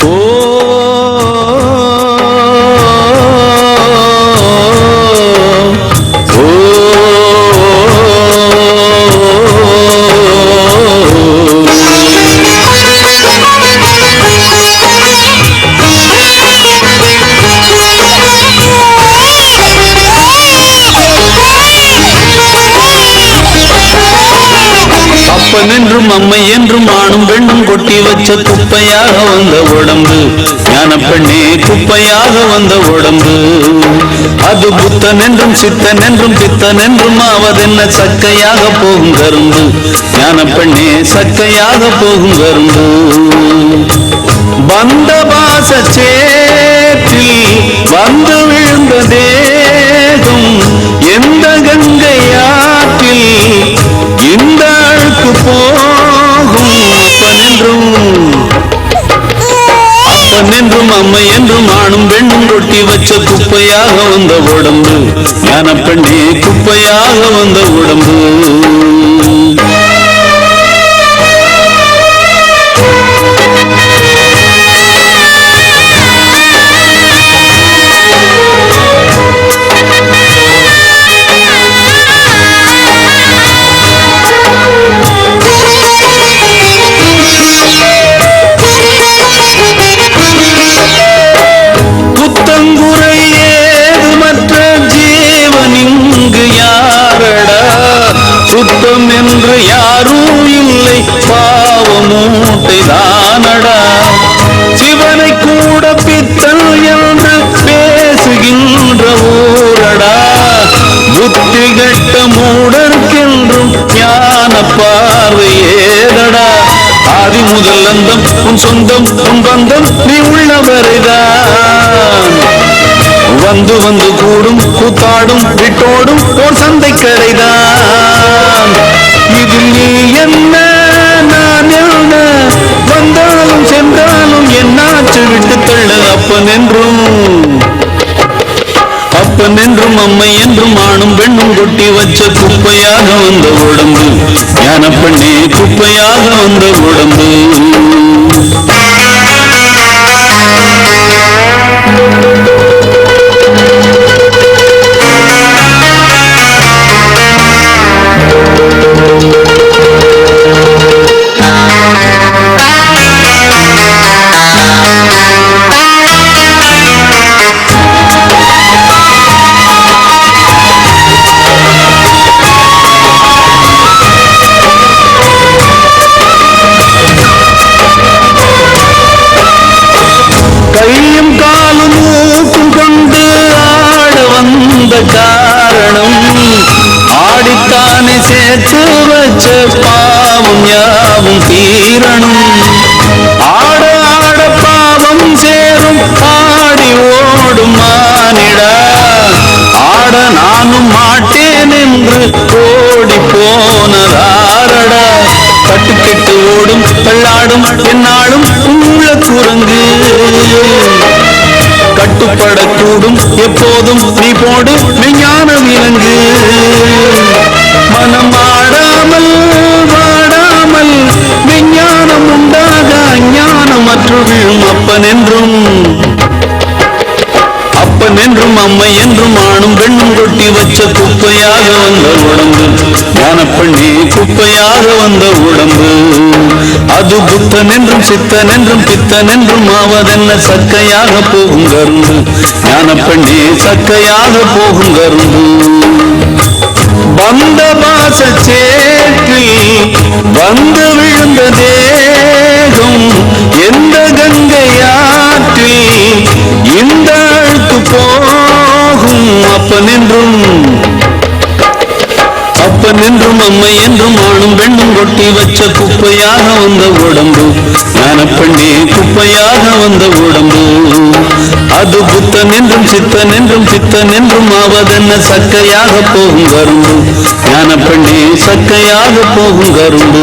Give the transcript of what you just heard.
அப்பன் என்றும் அம்மை என்றும் ஆணும் பெண்ணும் கொட்டி வச்ச குப்பையாக வந்த உடம்பு. ஞான பெண்ணே குப்பையாக வந்த உடம்பு. அது புத்தன் என்றும் சித்தன் என்றும் பித்தன் என்றும் ஆவதென்ன சக்கையாக போகும் கரும்பு. ஞான பெண்ணே சக்கையாக போகும் கரும்பு. என்றும் ஆணும் பெண்ணும் ரொட்டி வச்ச குப்பையாக வந்த உடம்பு. ஞான பெண்ணே குப்பையாக வந்த உடம்பு. சுத்தம் என்று யாரும் இல்லை. பாவமூட்டைதானடா. சிவனை கூட பித்தல் என்று பேசுகின்ற ஊரடா. புத்தி கட்ட மூடர்க்கென்றும் ஞான பார்வையேதடா ஆதி முதல் அந்தம் உன் சொந்தம் உன் பந்தம் நீ உள்ளவரைதான். வந்து வந்து கூடும் கூத்தாடும் விட்டோடும் ஓர் சந்தை கடைதான். இதில் நீ என்ன? நான் என்ன? வந்தாலும் சென்றாலும் என்னாச்சு விட்டு தள்ள அப்பன் என்றும் அப்பன் என்றும் அம்மை என்றும் ஆணும் பெண்ணும் கொட்டி வச்ச குப்பையாக வந்த உடம்பு. ஞான பெண்ணே குப்பையாக வந்த உடம்பு. காரணம். ஆடித்தானே சேர்த்து வச்ச பாவம் யாவும் தீரணும். கட்டுப்படக்கூடும். எப்போதும் நீ போடு விஞ்ஞான விலங்கு மனம் ஆடாமல் ஆணும் பெண்ணும் கொட்டி வச்ச குப்பையாக வந்த உடம்பு. ஞான பெண்ணே குப்பையாக வந்த உடம்பு. அது புத்தன் என்றும் சித்தன் என்றும் பித்தன் என்றும் ஆவதென்ன சக்கையாக போகும் கரும்பு. ஞான பெண்ணே சக்கையாக போகும் கரும்பு. வந்த பாச சேற்றில் வந்து விழுந்த தேகம் எந்த கங்கை ஆற்றில் இந்த அழுத்து போ அப்பன் என்றும் அப்பன் என்றும் அம்மை என்றும் ஆணும் பெண்ணும் கொட்டி வச்ச குப்பையாக வந்த உடம்பு. ஞான குப்பையாக வந்த உடம்பு. அது புத்தன் என்றும் சித்தன் என்றும் சித்தன் என்றும் ஆவதென்ன சக்கையாக போகும் கரும்பு. ஞான சக்கையாக போகும் கரும்பு.